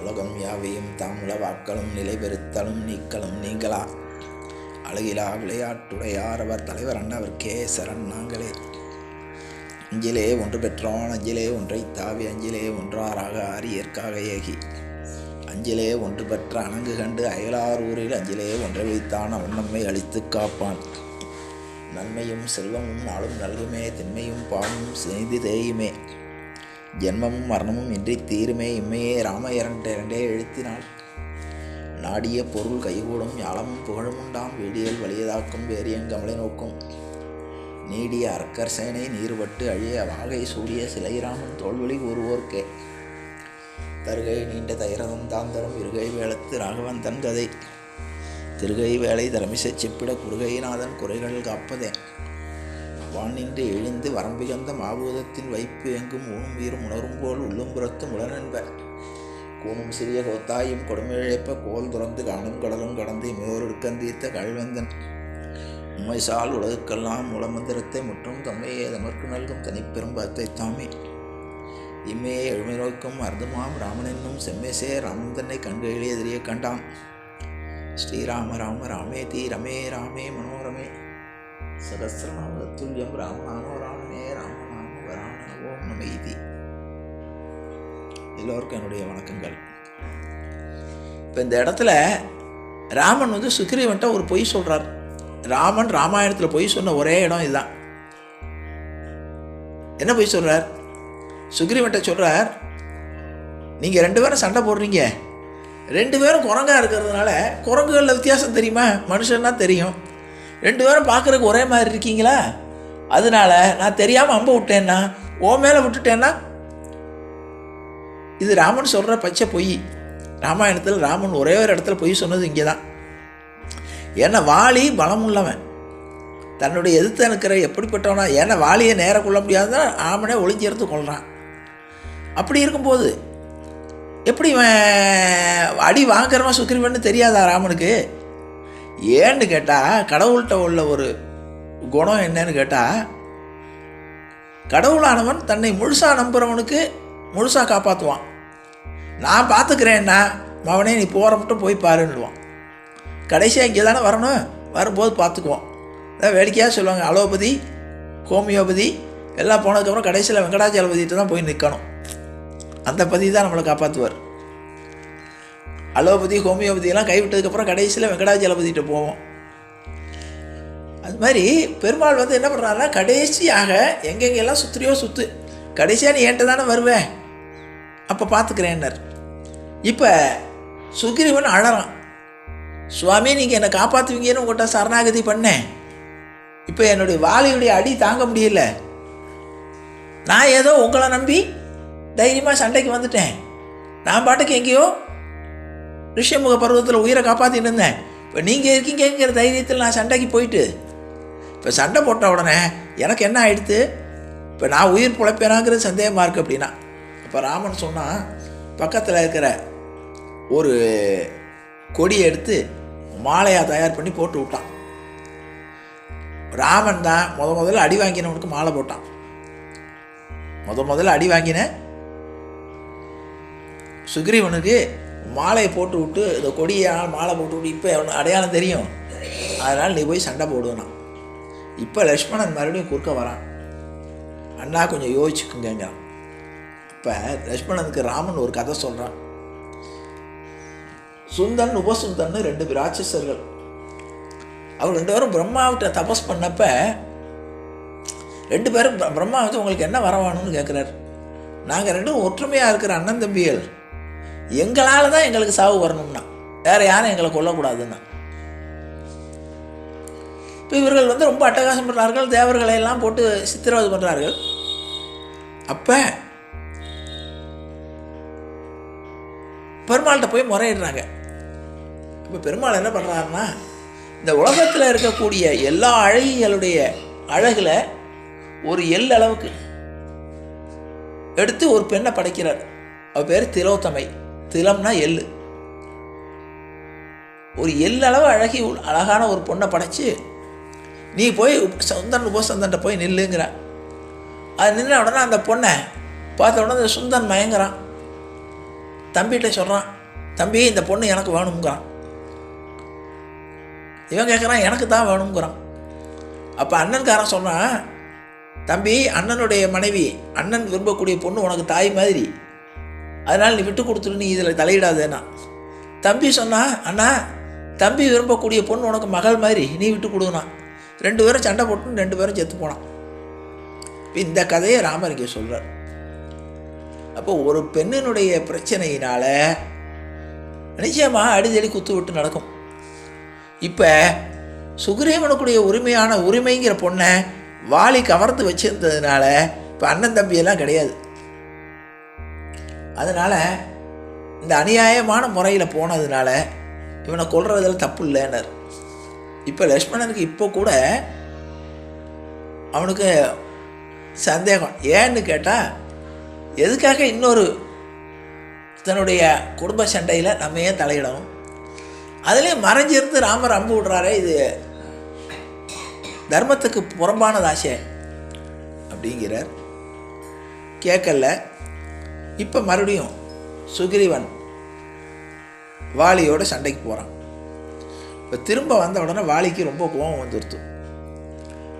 உலகம் யாவையும் தாம் உளவாக்களும் நிலைபெறுத்தலும் நீக்கலும் நீங்களா? அழகிலா விளையாட்டுடையார் அவர் தலைவர் அண்ணவர்க்கே சரண் நாங்களே. அஞ்சிலே ஒன்று பெற்றோன் அஞ்சிலே ஒன்றை தாவி அஞ்சிலே ஒன்றாராக ஆரியற்காக ஏகி. அஞ்சிலே ஒன்று பெற்ற அணங்கு கண்டு அயலார் ஊரில் அஞ்சிலே ஒன்றை வைத்தான் அவன் நம்மை அழித்துக் காப்பான். நன்மையும் செல்வமும் நாளும் நல்குமே திண்மையும் பாவமும் செய்து தேயுமே. ஜென்மமும் மரணமும் இன்றி தீருமே இம்மையே ராம இரண்ட இரண்டே எழுத்தினாள் நாடிய பொருள் கைகூடும் யாழமும் புகழும் உண்டாம் வீடியல் வலியதாக்கும் வேரியங்கமலை நோக்கும். நீடிய அரக்கர் சேனை நீர்பட்டு அழிய வாகை சூடிய சிலைராமன் தோல்வழி கூறுவோர்க்கே தருகை நீண்ட தைரதம் தாந்தரம் இருகை வேளத்து ராகவன் தன் கதை. திருகை வேலை தரமிசை செப்பிட குறுகைநாதன் குறைகள் காப்பதே. வானின்று எழுந்து வரம்பிகந்த மாபூதத்தின் வைப்பு எங்கும் ஊனும் உயிரும் உணரும் போல் உள்ளும் புறத்தும் கூணும் சிறிய கோத்தாயும் கொடுமிழைப்ப கோல் துறந்து காணும் கடலும் கடந்து இமையோருக்கந்தீர்த்த கழ்வந்தன் உண்மைசால் உலகுக்கெல்லாம் மூலமந்திரத்தை முற்றும் தம்மையே தமர்க்கு நல்கும் தனிப்பெரும் பத்தை தாமே. இம்மையே எழுமை நோக்கும் அர்த்தமாம் ராமனென்னும் செம்மேசே செம்மைசே ராமன் தன்னை கண்களிலே எதிரிய கண்டான். ஸ்ரீராம ராம ராமே தீ ரமே ராமே மனோரமே சகசிரநாம துல்லியம் ராமநாமோ ராமனே ராமநாமோ வராம ஓம் நம இதி எல்லோருக்கும் என்னுடைய வணக்கங்கள் இப்போ இந்த இடத்துல ராமன் வந்து சுக்ரீவன்ட்ட ஒரு பொய் சொல்கிறார் ராமன் ராமாயணத்தில் பொய் சொன்ன ஒரே இடம் இதுதான் என்ன பொய் சொல்கிறார் சுக்ரீவன்ட்ட சொல்கிறார் நீங்கள் ரெண்டு பேரும் சண்டை போடுறீங்க ரெண்டு பேரும் குரங்காக இருக்கிறதுனால குரங்குகளில் வித்தியாசம் தெரியுமா மனுஷன்னா தெரியும் ரெண்டு பேரும் பார்க்குறதுக்கு ஒரே மாதிரி இருக்கீங்களா? அதனால நான் தெரியாமல் அம்ப விட்டேன்னா ஓ மேலே விட்டுட்டேன்னா இது ராமன் சொல்கிற பச்சை பொய். ராமாயணத்தில் ராமன் ஒரே ஒரு இடத்துல பொய் சொன்னது இங்கே தான் ஏன்னா வாலி பலம் உள்ளவன் தன்னுடைய எதிர்த்து இருக்கிற எப்படிப்பட்டவனா ஏன்னா வாலியை நேர கொள்ள முடியாதுன்னா ராமனே ஒளிஞ்சிருந்து கொள்கிறான் அப்படி இருக்கும்போது எப்படி இவன் அடி வாங்குறவன் சுக்ரீவன் தெரியாதா ராமனுக்கு? ஏன்னு கேட்டால் கடவுள்கிட்ட உள்ள ஒரு குணம் என்னன்னு கேட்டால் கடவுளானவன் தன்னை முழுசாக நம்புகிறவனுக்கு முழுசாக காப்பாற்றுவான் நான் பார்த்துக்கிறேன்னா மவனே நீ போகிற மட்டும் போய் பாருன்னுடுவான் கடைசியாக இங்கே தானே வரணும்? வரும்போது பார்த்துக்குவோம் அதான் வேடிக்கையாக சொல்லுவாங்க அலோபதி ஹோமியோபதி எல்லாம் போனதுக்கப்புறம் கடைசியில் வெங்கடாஜலபதிகிட்ட தான் போய் நிற்கணும் அந்த பதி தான் நம்மளை காப்பாற்றுவார் அலோபதி ஹோமியோபதியெல்லாம் கைவிட்டதுக்கப்புறம் கடைசியில் வெங்கடாஜலபதிகிட்ட போவோம். அது மாதிரி பெருமாள் வந்து என்ன பண்ணுறாருன்னா கடைசியாக எங்கெங்கெல்லாம் சுற்றுறியோ சுற்று கடைசியாக நீ என்கிட்ட தானே வருவேன் அப்போ பார்த்துக்கிறேன்னர் இப்போ சுக்ரீவன் அழறான். சுவாமி நீங்கள் என்னை காப்பாற்றுவீங்கன்னு உங்கள்கிட்ட சரணாகதி பண்ணேன். இப்போ என்னுடைய வாலியுடைய அடி தாங்க முடியல. நான் ஏதோ உங்களை நம்பி தைரியமாக சண்டைக்கு வந்துட்டேன். நான் பாட்டுக்கு எங்கேயோ ரிஷமுக பருவத்தில் உயிரை காப்பாற்றிட்டு இருந்தேன் இப்போ நீங்கள் இருக்கீங்கிற தைரியத்தில் நான் சண்டைக்கு போயிட்டு இப்போ சண்டை போட்ட உடனே எனக்கு என்ன ஆயிடுத்து? இப்போ நான் உயிர் பிழைப்பேனாங்கிறது சந்தேகமாக இருக்குது அப்படின்னா இப்போ ராமன் சொன்னால் பக்கத்தில் இருக்கிற ஒரு கொடியை எடுத்து மாலையாக தயார் பண்ணி போட்டு விட்டான். ராமன் தான் முத முதல்ல அடி வாங்கினவனுக்கு மாலை போட்டான். முத முதல்ல அடி வாங்கின சுக்ரீவனுக்கு மாலையை போட்டு விட்டு இந்த கொடியால் மாலை போட்டு விட்டு இப்போ அடையாளம் தெரியும். அதனால் நீ போய் சண்டை போடுவேனான் இப்போ லக்ஷ்மணன் மறுபடியும் குறுக்க வரான். அண்ணா கொஞ்சம் யோசிச்சுக்குங்கிறான் இப்போ லக்ஷ்மணனுக்கு ராமன் ஒரு கதை சொல்கிறான் சுந்தன் உபசுந்தன் ரெண்டு ராட்சசர்கள். அவர் ரெண்டு பேரும் பிரம்மாவிட்ட தபஸ் பண்ணப்ப ரெண்டு பேரும் பிர- பிரம்மா வந்து உங்களுக்கு என்ன வரவானுன்னு கேட்குறாரு நாங்கள் ரெண்டும் ஒற்றுமையாக இருக்கிற அண்ணன் தம்பிகள். எங்களால் தான் எங்களுக்கு சாவு வரணும்னா வேறு யாரும் எங்களை கொல்லக்கூடாதுன்னா. இப்போ இவர்கள் வந்து ரொம்ப அட்டகாசம் பண்ணுறார்கள் தேவர்களை எல்லாம் போட்டு சித்திரவதை பண்ணுறார்கள் அப்போ பெருமாள்கிட்ட போய் முறையிடுறாங்க. இப்போ பெருமாள் என்ன பண்ணுறாருன்னா இந்த உலகத்தில் இருக்கக்கூடிய எல்லா அழகிகளுடைய அழகில் ஒரு எல் அளவுக்கு எடுத்து ஒரு பெண்ணை படைக்கிறார். அவர் பேர் திலோத்தமை. திலம்னா எள்ளு. ஒரு எள்ளளவு அழகி உள்- அழகான ஒரு பொண்ணை படைச்சு நீ போய் சுந்தன் உபசந்தன்ட்ட போய் நில்லுங்கிற. அது நின்ன உடனே அந்த பொண்ணை பார்த்த உடனே அந்த சுந்தன் மயங்குறான். தம்பிகிட்ட சொல்கிறான் தம்பி இந்த பொண்ணு எனக்கு வேணுங்கிறான் இவன் கேட்குறான் எனக்கு தான் வேணுங்கிறான் அப்போ அண்ணன்காரன் சொன்னான் தம்பி அண்ணனுடைய மனைவி அண்ணன் விரும்பக்கூடிய பொண்ணு உனக்கு தாய் மாதிரி. அதனால் நீ விட்டு கொடுத்துட்டு நீ இதில் தலையிடாதேனா தம்பி சொன்னா அண்ணா தம்பி விரும்பக்கூடிய பொண்ணு உனக்கு மகள் மாதிரி நீ விட்டு கொடுனா ரெண்டு பேரும் சண்டை போட்டு ரெண்டு பேரும் செத்து போனான். இந்த கதையை ராமர் இங்கே சொல்கிறார் அப்போ ஒரு பெண்ணினுடைய பிரச்சனையினால் நிச்சயமாக அடிதடி குத்து விட்டு நடக்கும். இப்போ சுக்ரீவனுக்குடைய உரிமையான உரிமைங்கிற பொண்ணை வாலி கவர்ந்து வச்சிருந்ததுனால இப்போ அண்ணன் தம்பியெல்லாம் கிடையாது. அதனால் இந்த அநியாயமான முறையில் போனதுனால இவனை கொள்றதில் தப்பு இல்லைன்னார். இப்போ லக்ஷ்மணனுக்கு இப்போ கூட அவனுக்கு சந்தேகம். ஏன்னு கேட்டால் எதுக்காக இன்னொரு தன்னுடைய குடும்ப சண்டையில் நம்ம ஏன் தலையிடணும்? அதுலேயும் மறைஞ்சிருந்து ராமர் அம்பு விடுறாரே இது தர்மத்துக்கு புறம்பானதாச்சே அப்படிங்கிறார். கேட்கல. இப்போ மறுபடியும் சுக்ரீவன் வாலியோட சண்டைக்கு போகிறான் இப்போ திரும்ப வந்த உடனே வாலிக்கு ரொம்ப கோபம் வந்துடுத்து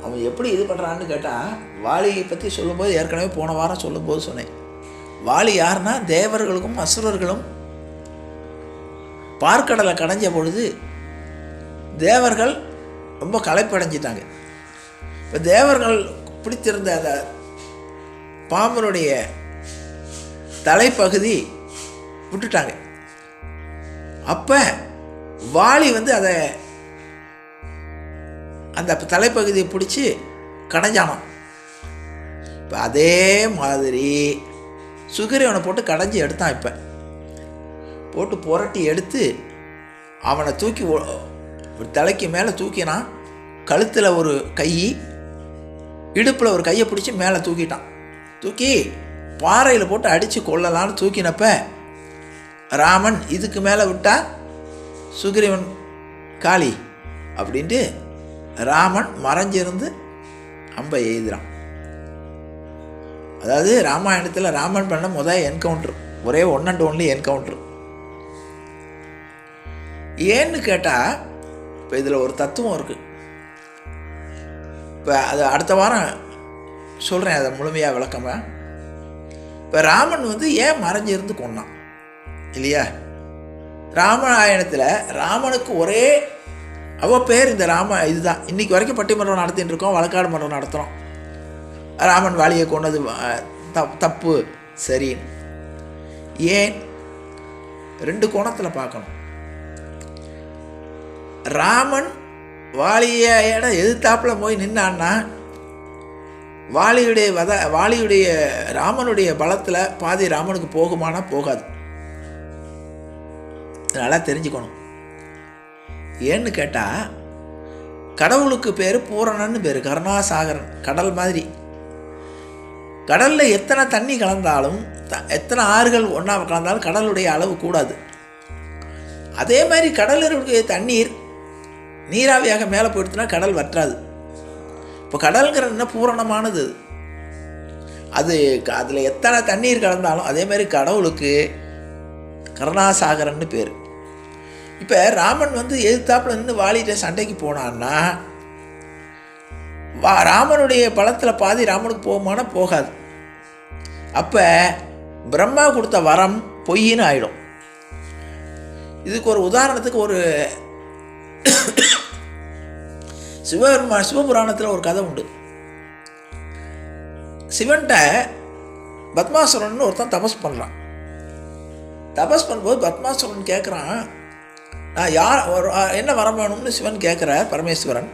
அவன் எப்படி இது பண்ணுறான்னு கேட்டால் வாலியை பற்றி சொல்லும்போது ஏற்கனவே போன வாரம் சொல்லும்போது சொன்னேன். வாலி யாருன்னா தேவர்களுக்கும் அசுரர்களும் பார்க்கடலை கடைஞ்ச பொழுது தேவர்கள் ரொம்ப களைப்படைஞ்சிட்டாங்க. இப்போ தேவர்கள் பிடித்திருந்த அந்த பாம்பனுடைய தலைப்பகுதி விட்டுட்டாங்க. அப்போ வாலி வந்து அதை அந்த தலைப்பகுதியை பிடிச்சி கடைஞ்சானான் இப்போ அதே மாதிரி சுகிரீவனை போட்டு கடைஞ்சி எடுத்தான் இப்போ. போட்டு புரட்டி எடுத்து அவனை தூக்கி ஒரு தலைக்கு மேலே தூக்கினான் கழுத்தில் ஒரு கை இடுப்பில் ஒரு கையை பிடிச்சி மேலே தூக்கிட்டான். தூக்கி பாறையில் போட்டு அடித்து கொள்ளலான்னு தூக்கினப்ப ராமன் இதுக்கு மேலே விட்டால் சுக்ரீவன் காளி அப்படின்ட்டு ராமன் மறைஞ்சிருந்து அம்பை எய்துறான். அதாவது ராமாயணத்தில் ராமன் பண்ண முதல் என்கவுண்டர் ஒரே ஒன் அண்ட் ஒன்லி என்கவுண்டர் ஏன்னு கேட்டால் இப்போ இதில் ஒரு தத்துவம் இருக்குது இப்போ அது அடுத்த வாரம் சொல்கிறேன் அதை முழுமையாக விளக்கமாக இப்போ ராமன் வந்து ஏன் மறைஞ்சிருந்து கொன்னான்? இல்லையா? ராமாயணத்தில் ராமனுக்கு ஒரே அவ பேர் இந்த ராம இதுதான். இன்னைக்கு வரைக்கும் பட்டிமன்றம் நடத்திட்டு இருக்கோம் வழக்காடு மன்றம் நடத்துகிறோம் ராமன் வாலியை கொண்டது தப் தப்பு சரின்னு. ஏன்? ரெண்டு கோணத்தில் பார்க்கணும். ராமன் வாலியோட எதிர்த்தாப்பில் போய் நின்னான்னா வாலியுடைய வத வாலியுடைய ராமனுடைய பலத்தில் பாதி ராமனுக்கு போகுமானா போகாது. நல்லா தெரிஞ்சுக்கணும். ஏன்னு கேட்டால் கடவுளுக்கு பேர் பூரணன்னு பேர் கருணாசாகரன் கடல் மாதிரி. கடலில் எத்தனை தண்ணி கலந்தாலும் த- எத்தனை ஆறுகள் ஒன்றா கலந்தாலும் கடலுடைய அளவு கூடாது. அதே மாதிரி கடலில் இருக்கக்கூடிய தண்ணீர் நீராவியாக மேலே போயிடுச்சுன்னா கடல் வற்றாது. இப்போ கடல்ங்கிறது என்ன பூரணமானது? அது அதில் எத்தனை தண்ணீர் கலந்தாலும் அதேமாதிரி கடவுளுக்கு கருணாசாகரன்னு பேர். இப்போ ராமன் வந்து எதிர்த்தாப்புல நின்று வாலிட்ட சண்டைக்கு போனான்னா வா ராமனுடைய பலத்தில் பாதி ராமனுக்கு போகுமானா போகாது. அப்போ பிரம்மா கொடுத்த வரம் பொய்ன்னு ஆயிடும். இதுக்கு ஒரு உதாரணத்துக்கு ஒரு சிவபெருமா சிவபுராணத்தில் ஒரு கதை உண்டு. சிவன்கிட்ட பத்மாசுரன் ஒருத்தன் தபஸ் பண்ணுறான் தபஸ் பண்ணும்போது பத்மாசுரன் கேட்குறான் நான் யார் ஒரு- என்ன வரம் வேணும்னு சிவன் கேட்குறார் பரமேஸ்வரன்.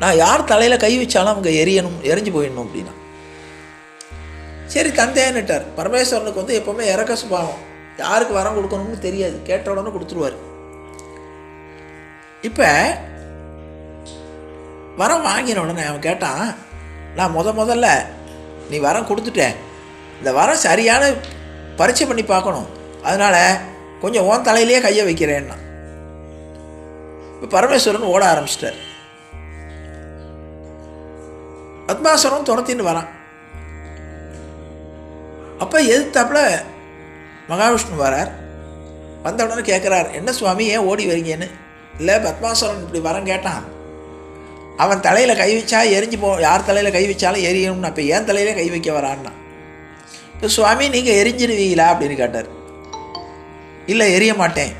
நான் யார் தலையில் கை வச்சாலும் அவங்க எரியணும் எரிஞ்சு போயிடணும் அப்படின்னா. சரி தந்தையன்னுட்டார் பரமேஸ்வரனுக்கு வந்து எப்போவுமே இறக்க சுபாவம். யாருக்கு வரம் கொடுக்கணும்னு தெரியாது. கேட்ட உடனே கொடுத்துருவார். இப்போ வரம் வாங்கின உடனே அவன் கேட்டான் நான் முத முதல்ல நீ வரம் கொடுத்துட்டேன் இந்த வரம் சரியான பரீட்சை பண்ணி பார்க்கணும். அதனால் கொஞ்சம் ஓன் தலையிலேயே கையை வைக்கிறேன்னா. இப்போ பரமேஸ்வரன் ஓட ஆரம்பிச்சிட்டார். பத்மாசுரம் துரத்தின்னு வரான். அப்போ எதிர்த்தாப்புல மகாவிஷ்ணு வரார். வந்த உடனே கேட்குறார் என்ன சுவாமி ஏன் ஓடி வரீங்கன்னு? இல்லை பத்மாசுரன் இப்படி வரம் கேட்டான். அவன் தலையில் கை வச்சா எரிஞ்சு போ யார் தலையில் கை வச்சாலும் எரியணும்னு அப்போ ஏன் தலையில் கை வைக்க வரான்னா? இப்போ சுவாமி நீங்கள் எரிஞ்சிருவீங்களா? அப்படின்னு கேட்டார். இல்லை எரிய மாட்டேன்.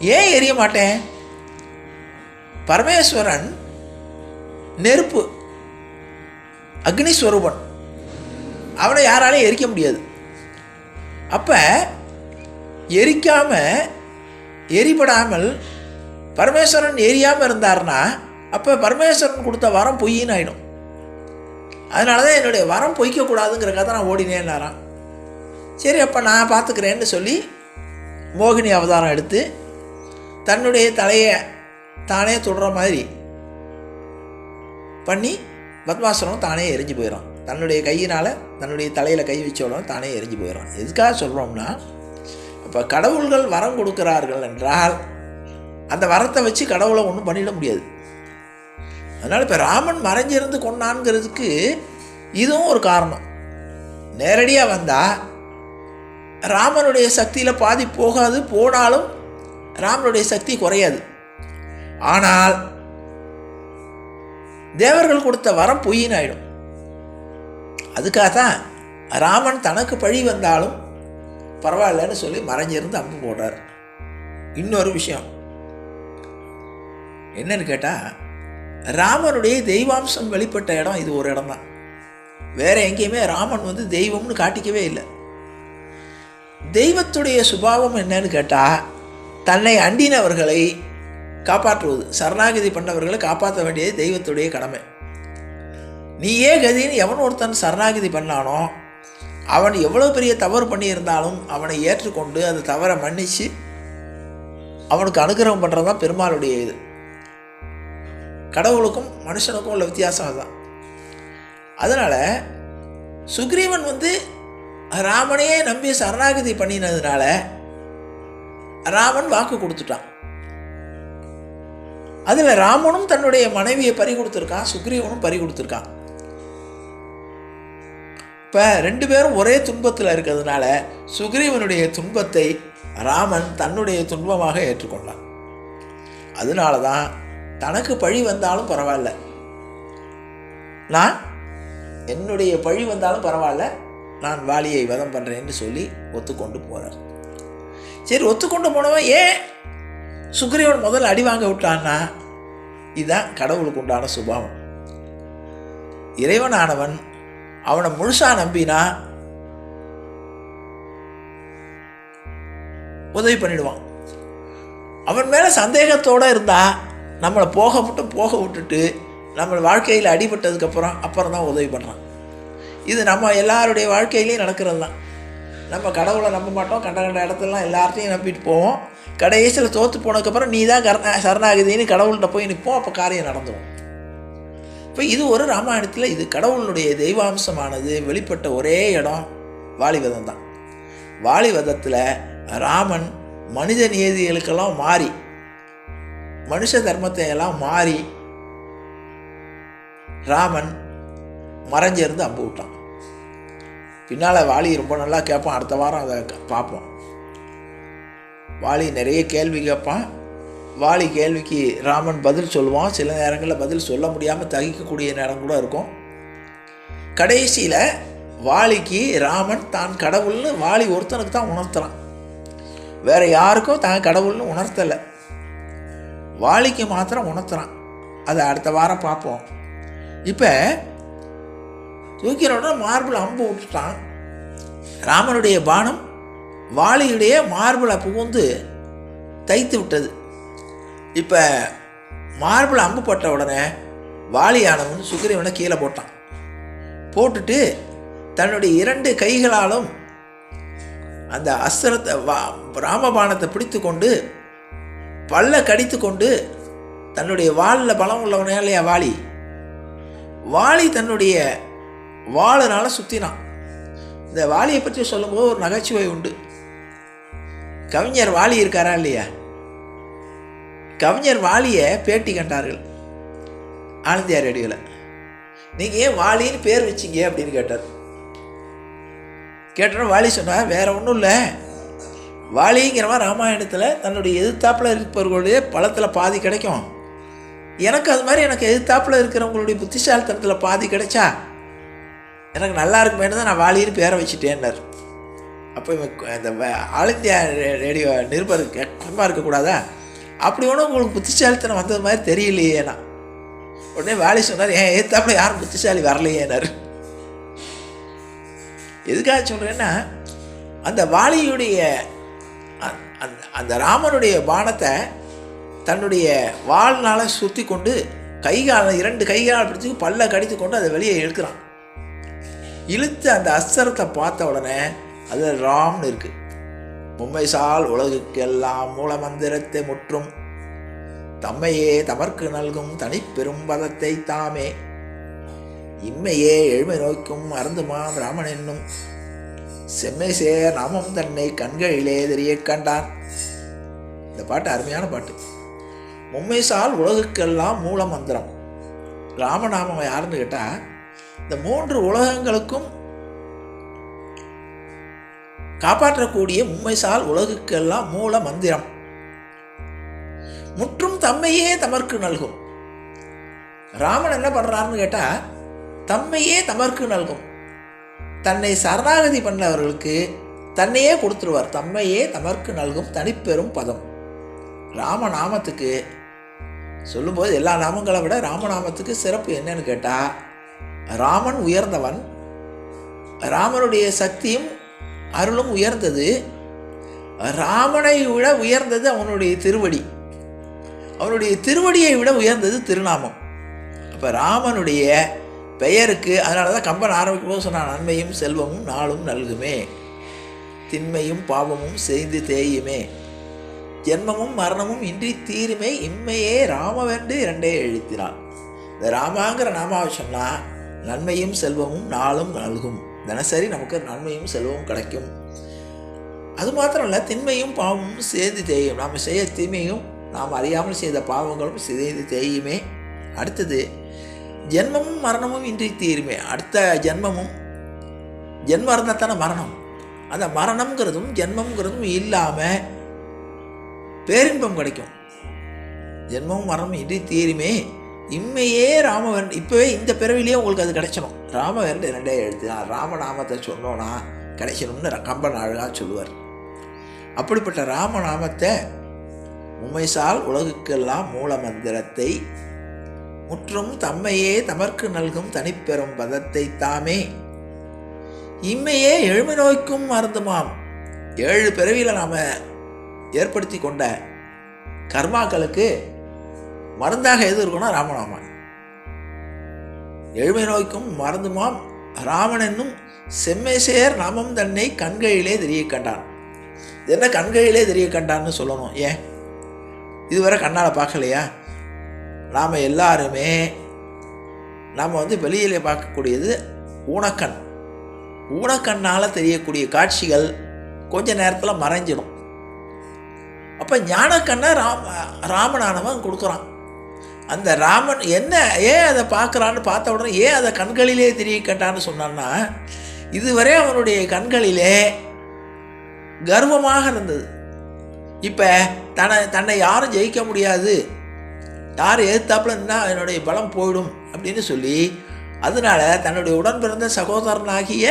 ஏன் எரிய மாட்டேன்? பரமேஸ்வரன் நெருப்பு அக்னிஸ்வரூபன். அவனை யாராலையும் எரிக்க முடியாது. அப்போ எரிக்காமல் எரிபடாமல் பரமேஸ்வரன் எரியாமல் இருந்தார்னா அப்போ பரமேஸ்வரன் கொடுத்த வரம் பொய்யின்னு ஆயிடும். அதனால தான் என்னுடைய வரம் பொய்க்கக்கூடாதுங்கிறக்காக தான் நான் ஓடினேன்னாரான் சரி அப்போ நான் பார்த்துக்கிறேன்னு சொல்லி மோகினி அவதாரம் எடுத்து தன்னுடைய தலையை தானே தொடுற மாதிரி பண்ணி பத்மாசுரம் தானே எரிஞ்சு போயிடும். தன்னுடைய கையினால் தன்னுடைய தலையில் கை வச்சோடனும் தானே எரிஞ்சு போயிடும். எதுக்காக சொல்கிறோம்னா இப்போ கடவுள்கள் வரம் கொடுக்கிறார்கள் என்றால் அந்த வரத்தை வச்சு கடவுளை ஒன்றும் பண்ணிட முடியாது. அதனால் இப்போ ராமன் மறைஞ்சிருந்து கொண்டான்ங்கிறதுக்கு இதுவும் ஒரு காரணம். நேரடியாக வந்தால் ராமனுடைய சக்தியில் பாதி போகாது போனாலும் ராமனுடைய சக்தி குறையாது. ஆனால் தேவர்கள் கொடுத்த வரம் பொய்யின் ஆயிடும். அதுக்காக தான் ராமன் தனக்கு பழி வந்தாலும் பரவாயில்லன்னு சொல்லி மறைஞ்சிருந்து அம்பு போடுறார். இன்னொரு விஷயம். என்னன்னு கேட்டால் ராமனுடைய தெய்வாம்சம் வெளிப்பட்ட இடம் இது ஒரு இடம் தான் வேற எங்கேயுமே ராமன் வந்து தெய்வம்னு காட்டிக்கவே இல்லை. தெய்வத்துடைய சுபாவம் என்னன்னு கேட்டால் தன்னை அண்டினவர்களை காப்பாற்றுவது சரணாகதி பண்ணவர்களை காப்பாற்ற வேண்டியது தெய்வத்துடைய கடமை. நீ ஏ கதின்னு எவன் ஒருத்தன் சரணாகதி பண்ணானோ அவன் எவ்வளோ பெரிய தவறு பண்ணியிருந்தாலும் அவனை ஏற்றுக்கொண்டு அந்த தவறை மன்னித்து அவனுக்கு அனுகிரகம் பண்ணுறது தான் பெருமாளுடைய இது. கடவுளுக்கும் மனுஷனுக்கும் உள்ள வித்தியாசம் அதுதான். அதனால் சுக்ரீவன் வந்து ராமனையே நம்பி சரணாகதி பண்ணினதுனால ராமன் வாக்கு கொடுத்துட்டான். அதில் ராமனும் தன்னுடைய மனைவியை பறி கொடுத்துருக்கான் சுக்ரீவனும் பறி கொடுத்துருக்கான். இப்போ ரெண்டு பேரும் ஒரே துன்பத்தில் இருக்கிறதுனால சுக்ரீவனுடைய துன்பத்தை ராமன் தன்னுடைய துன்பமாக ஏற்றுக்கொண்டான். அதனால தான் தனக்கு பழி வந்தாலும் பரவாயில்ல. நான் என்னுடைய பழி வந்தாலும் பரவாயில்ல. நான் வாலியை வதம் பண்ணுறேன்னு சொல்லி ஒத்துக்கொண்டு போகிறார் சரி ஒத்துக்கொண்டு போனவன் ஏன் சுக்ரீவன் முதல்ல அடி வாங்க விட்டான்னா? இதுதான் கடவுளுக்கு உண்டான சுபாவம். இறைவனானவன் அவனை முழுசாக நம்பினா உதவி பண்ணிடுவான். அவன் மேலே சந்தேகத்தோடு இருந்தால் நம்மளை போக மட்டும் போக விட்டுட்டு நம்ம வாழ்க்கையில் அடிபட்டதுக்கப்புறம் அப்புறம் தான் உதவி பண்ணுறான் இது நம்ம எல்லாருடைய வாழ்க்கையிலையும் நடக்கிறது தான். நம்ம கடவுளை நம்ப மாட்டோம். கண்ட கண்ட இடத்துலலாம் எல்லார்ட்டையும் நம்பிட்டு போவோம். கடைசியில் தோற்று போனதுக்கப்புறம் நீ தான் கரண சரணாகதின்னு கடவுள்கிட்ட போய் நிற்போம் அப்போ காரியம் நடந்துடும் இப்போ இது ஒரு ராமாயணத்தில் இது கடவுளுடைய தெய்வாம்சமானது வெளிப்பட்ட ஒரே இடம் வாலிவதம் தான் வாலிவதத்தில் ராமன் மனித நியதிகளுக்கெல்லாம் மாறி மனுஷ தர்மத்தை எல்லாம் மாறி ராமன் மறைஞ்சிருந்து அம்பு விட்டான். பின்னால் வாலி ரொம்ப நல்லா கேட்பான். அடுத்த வாரம் அதை க- பார்ப்போம். வாலி நிறைய கேள்வி கேட்பான். வாலி கேள்விக்கு ராமன் பதில் சொல்லுவான். சில நேரங்களில் பதில் சொல்ல முடியாமல் தகிக்கக்கூடிய நேரம் கூட இருக்கும். கடைசியில் வாலிக்கு ராமன் தான் கடவுள்னு வாலி ஒருத்தனுக்கு தான் உணர்த்துறான். வேற யாருக்கும் தான் கடவுள்னு உணர்த்தலை. வாலிக்கு மாத்திரம் உணர்த்துறான். அதை அடுத்த வாரம் பார்ப்போம். இப்போ தூக்கிறோட மார்பிள் அம்பு விட்டுட்டான். ராமனுடைய பானம் வாளியுடைய மார்பிளை புகுந்து தைத்து விட்டது. இப்போ மார்பிள் அம்பு பட்ட உடனே வாளியானவன் சுக்கிரவனை கீழே போட்டான். போட்டுட்டு தன்னுடைய இரண்டு கைகளாலும் அந்த அஸ்திரத்தை வா ராமபானத்தை பிடித்து கொண்டு பல்ல கடித்து கொண்டு தன்னுடைய வாளில் பலம் உள்ளவனே இல்லையா வாலி? வாலி தன்னுடைய வாளினால் சுற்றினான் இந்த வாலியை பற்றி சொல்லும்போது ஒரு நகைச்சுவை உண்டு. கவிஞர் வாலி இருக்காரா இல்லையா? கவிஞர் வாலியை பேட்டி கண்டார்கள். ஆனந்தியார் ரேடியோவில் நீங்கள் ஏன் வாலின்னு பேர் வச்சீங்க அப்படின்னு கேட்டார். கேட்டோன்னா வாலி சொன்னார் வேற ஒன்றும் இல்லை. வாலிங்கிறவன் ராமாயணத்தில் தன்னுடைய எதிர்த்தாப்பில் இருப்பவர்களுடைய பழத்தில் பாதி கிடைக்கும். எனக்கு அது மாதிரி எனக்கு எதிர்த்தாப்பில் இருக்கிறவங்களுடைய புத்திசாலித்தனத்தில் பாதி கிடைச்சா எனக்கு நல்லா இருக்குமேனு தான் நான் வாலின்னு பேரை வச்சுட்டேன்னார். அப்போ இவன் இந்த ஆல் இந்தியா ரே- ரேடியோ நிருபர் சும்மா இருக்கக்கூடாதா அப்படி ஒன்றும் உங்களுக்கு புத்திசாலித்தனம் வந்தது மாதிரி தெரியலையேண்ணா உடனே வாலி சொன்னார் ஏன் எதிர்த்தாப்பில் யாரும் புத்திசாலி வரலையேனார் எதுக்காக சொல்கிறேன்னா அந்த வாலியுடைய அந்த அந்த ராமனுடைய பானத்தை தன்னுடைய வாழ்நாளை சுற்றி கொண்டு கைகால இரண்டு கைகால் பிடிச்சி பல்ல கடித்து கொண்டு அதை வெளியே இழுக்கிறான். இழுத்து அந்த அஸ்தரத்தை பார்த்த உடனே அது ராம்னு இருக்கு. மும்மை சால் உலகுக்கெல்லாம் மூலமந்திரத்தை முற்றும். தம்மையே தமர்க்கு நல்கும் தனிப்பெரும் பதத்தை தாமே. இம்மையே எழுமை நோக்கும் அருந்துமாம் ராமன் என்னும் செம்மை நாமம் தன்னை கண்களிலே தெரிய கண்டான். இந்த பாட்டு அருமையான பாட்டு. மும்மைசால் உலகுக்கெல்லாம் மூல மந்திரம். ராமநாமம் யாருன்னு கேட்டால் இந்த மூன்று உலகங்களுக்கும் காப்பாற்றக்கூடிய மும்மைசால் உலகுக்கெல்லாம் மூல மந்திரம். முற்றும் தம்மையே தமர்க்கு நல்கும். ராமன் என்ன பண்ணுறாருன்னு கேட்டால் தம்மையே தமர்க்கு நல்கும். தன்னை சரணாகதி பண்ணவர்களுக்கு தன்னையே கொடுத்துருவார். தம்மையே தமர்க்கு நல்கும் தனிப்பெரும் பதம். ராமநாமத்துக்கு சொல்லும்போது எல்லா நாமங்களை விட ராமநாமத்துக்கு சிறப்பு என்னன்னு கேட்டால் ராமன் உயர்ந்தவன் ராமனுடைய சக்தியும் அருளும் உயர்ந்தது ராமனை விட உயர்ந்தது அவனுடைய திருவடி. அவனுடைய திருவடியை விட உயர்ந்தது திருநாமம். அப்போ ராமனுடைய பெயருக்கு அதனால தான் கம்பன் ஆரம்பிக்கும் போது சொன்ன நன்மையும் செல்வமும் நாளும் நல்குமே. திண்மையும் பாவமும் செய்து தேயுமே. ஜென்மமும் மரணமும் இன்றி தீருமே. இம்மையே ராமவென்று இரண்டே எழுத்தினான். இந்த ராமாங்கிற நாமாவை சொன்னால் நன்மையும் செல்வமும் நாளும் நல்கும். தினசரி நமக்கு நன்மையும் செல்வமும் கிடைக்கும். அது மாத்திரம் இல்லை திண்மையும் பாவமும் சேர்ந்து தேயும். நாம் செய்ய தீமையும் நாம் அறியாமல் செய்த பாவங்களும் செய்து தேயுமே. அடுத்தது ஜென்மமும் மரணமும் இன்றி தீருமே. அடுத்த ஜென்மமும் ஜென்மம் இருந்தால் தானே மரணம். அந்த மரணம்ங்கிறதும் ஜென்மம்ங்கிறதும் இல்லாமல் பேரின்பம் கிடைக்கும். ஜென்மமும் மரணமும் இன்றி தீருமே. இம்மையே ராமவன் இப்போவே இந்த பிறவிலேயே உங்களுக்கு அது கிடைச்சணும் ராமவன் ரெண்டே எழுத்து. தான் ராமநாமத்தை சொன்னோன்னா கிடைக்கணும்னு கம்பன் அழகாக சொல்லுவார். அப்படிப்பட்ட ராமநாமத்தை உமைசால் உலகுக்கெல்லாம் மூல மந்திரத்தை முற்றும் தம்மையே தமர்க்கு நல்கும் தனிப்பெறும் பதத்தை தாமே. இம்மையே எழுமை நோய்க்கும் மருந்துமாம். ஏழு பிறவியில் நாம் ஏற்படுத்தி கொண்ட கர்மாக்களுக்கு மருந்தாக எது இருக்கணும் ராமநாமன். எழுமை நோய்க்கும் மருந்துமாம். ராமன் என்னும் செம்மைசேர் நாமம் தன்னை கண்களிலே தெரிய கண்டான். என்ன கண்களிலே தெரிய கண்டான்னு சொல்லணும் ஏன்? இதுவரை கண்ணால் பார்க்கலையா? நாம் எல்லாருமே நாம் வந்து வெளியில் பார்க்கக்கூடியது ஊனக்கண். ஊனக்கண்ணால் தெரியக்கூடிய காட்சிகள் கொஞ்ச நேரத்தில் மறைஞ்சிடும். அப்போ ஞானக்கண்ணை ராம ராமனானவன் கொடுக்குறான். அந்த ராமன் என்ன ஏன் அதை பார்க்குறான்னு பார்த்த உடனே ஏன் அதை கண்களிலே தெரிய கேட்டான்னு சொன்னான்னா இதுவரை அவனுடைய கண்களிலே கர்வமாக இருந்தது. இப்போ தன்னை தன்னை யாரும் ஜெயிக்க முடியாது. யார் எதிர்த்தாப்புல இருந்தால் என்னுடைய பலம் போயிடும் அப்படின்னு சொல்லி அதனால தன்னுடைய உடன் பிறந்த சகோதரனாகிய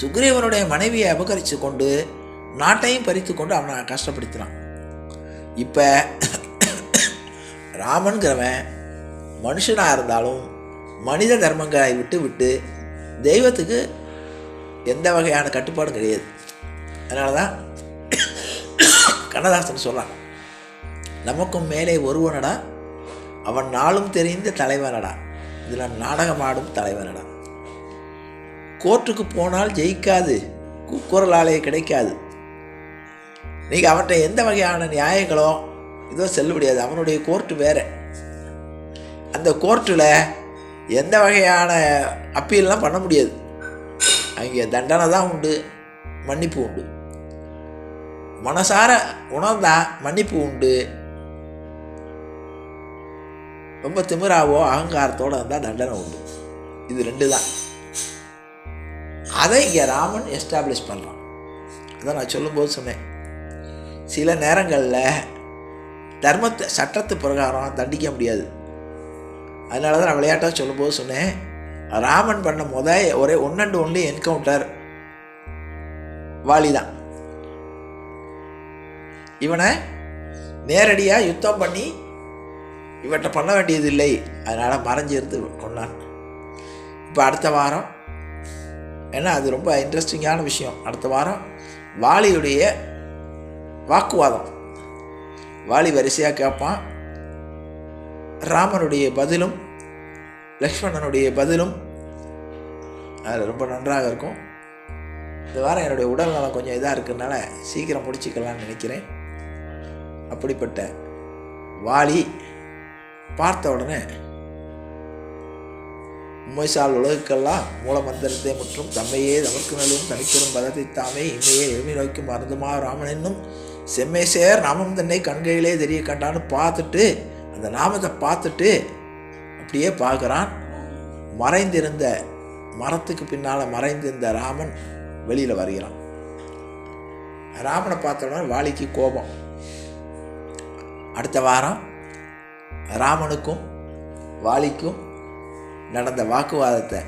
சுக்ரீவனுடைய மனைவியை அபகரித்து கொண்டு நாட்டையும் பறித்து கொண்டு அவனை கஷ்டப்படுத்தினான். இப்போ ராமன்கிறவன் மனுஷனாக இருந்தாலும் மனித தர்மங்களை விட்டு விட்டு தெய்வத்துக்கு எந்த வகையான கட்டுப்பாடும் கிடையாது. அதனால தான் கண்ணதாசன் சொல்கிறான் நமக்கும் மேலே ஒருவனடா. அவன் நாளும் தெரிந்த தலைவனடா. இதில் நாடகமாடும் தலைவனடா. கோர்ட்டுக்கு போனால் ஜெயிக்காது. கூக்குரலாலே கிடைக்காது. நீங்கள் அவன்கிட்ட எந்த வகையான நியாயங்களோ இதோ செல்லுபடியாது அவனுடைய கோர்ட்டு வேறு. அந்த கோர்ட்டில் எந்த வகையான அப்பீல்லாம் பண்ண முடியாது. அங்கே தண்டனை தான் உண்டு மன்னிப்பு உண்டு. மனசார உணர்ந்தால் மன்னிப்பு உண்டு. ரொம்ப திமிராவோ அகங்காரத்தோடு இருந்தால் தண்டனை உண்டு. இது ரெண்டு தான் அதை இங்கே ராமன் எஸ்டாப்ளிஷ் பண்ணுறான் அதான் நான் சொல்லும்போது சொன்னேன். சில நேரங்களில் தர்மத்தை சட்டத்து பிரகாரம் தண்டிக்க முடியாது. அதனால தான் நான் விளையாட்டாக சொல்லும்போது சொன்னேன். ராமன் பண்ண முத ஒரே one and only encounter Vali தான் இவனை நேரடியாக யுத்தம் பண்ணி இவற்றை பண்ண வேண்டியதில்லை. அதனால் மறைஞ்சிருந்து கொண்டான். இப்போ அடுத்த வாரம் ஏன்னா அது ரொம்ப இன்ட்ரெஸ்டிங்கான விஷயம். அடுத்த வாரம் வாலியுடைய வாக்குவாதம். வாலி வரிசையாக கேட்பான் ராமனுடைய பதிலும் லக்ஷ்மணனுடைய பதிலும் அது ரொம்ப நன்றாக இருக்கும். இந்த வாரம் என்னுடைய உடல் நலம் கொஞ்சம் இதாக இருக்கிறதுனால சீக்கிரம் முடிச்சுக்கலாம்னு நினைக்கிறேன். அப்படிப்பட்ட வாலி பார்த்த உடனே உண்மைசால் உலகுக்கெல்லாம் மூலமந்திரத்தை மற்றும் தம்மையே தமக்கு நலும் தனிப்பெரும் பதத்தை தாமே இம்மையே எளிமை நோய்க்கும் மருந்துமா ராமன் என்னும் செம்மை நாமம் தன்னை கண்களிலே தெரிய கண்டான்னு பார்த்துட்டு அந்த நாமத்தை பார்த்துட்டு அப்படியே பார்க்குறான். மறைந்திருந்த மரத்துக்கு பின்னால் மறைந்திருந்த ராமன் வெளியில் வருகிறான். ராமனை பார்த்த உடனே வாலிக்கு கோபம். அடுத்த வாரம் ராமனுக்கும் வாலிக்கும் நடந்த வாக்குவாதத்தை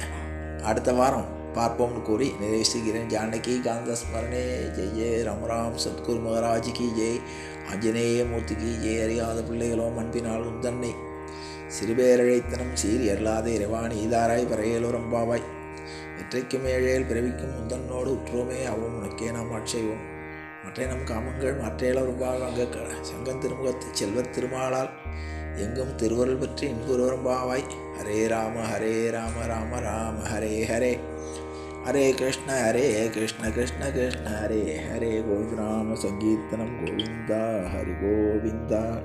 அடுத்த வாரம் பார்ப்போம்னு கூறி நிறைவு செய்கிறேன் ஜானகி காந்த ஸ்மரணே. ஜெய் ஜெய். ரமராம் சத்குரு மகராஜ் கி ஜெய். ஆஞ்சநேய மூர்த்திக்கு ஜெய். அறியாத பிள்ளைகளோ அன்பினால் உந்தன்னை. சிறுபேரழைத்தனம் சீர் அருளாத இறைவாணி. ஈதாராய் பறையலோரம்பாவாய் இற்றைக்கும் ஏழையில் பிறவிக்கும் முந்தன்னோடு உற்றோமே. அவும் உனக்கே நாம் ஆட்செய்வோம் மற்ற நம் காமங்கள் மற்றையலோரம்பாக அங்க சங்கம் திருமுகத்து செல்வத் திருமாலால் எங்கும் திருவருள் பற்றி இன்புறவரம்பாவாய் ஹரே ராம ஹரே ராம ராம ராம ஹரே ஹரே. ஹரே கிருஷ்ண ஹரே கிருஷ்ண கிருஷ்ண கிருஷ்ண. ஹரே ஹரே கோவிந்த ராம சங்கீர்த்தனம் கோவிந்தா ஹரி கோவிந்தா.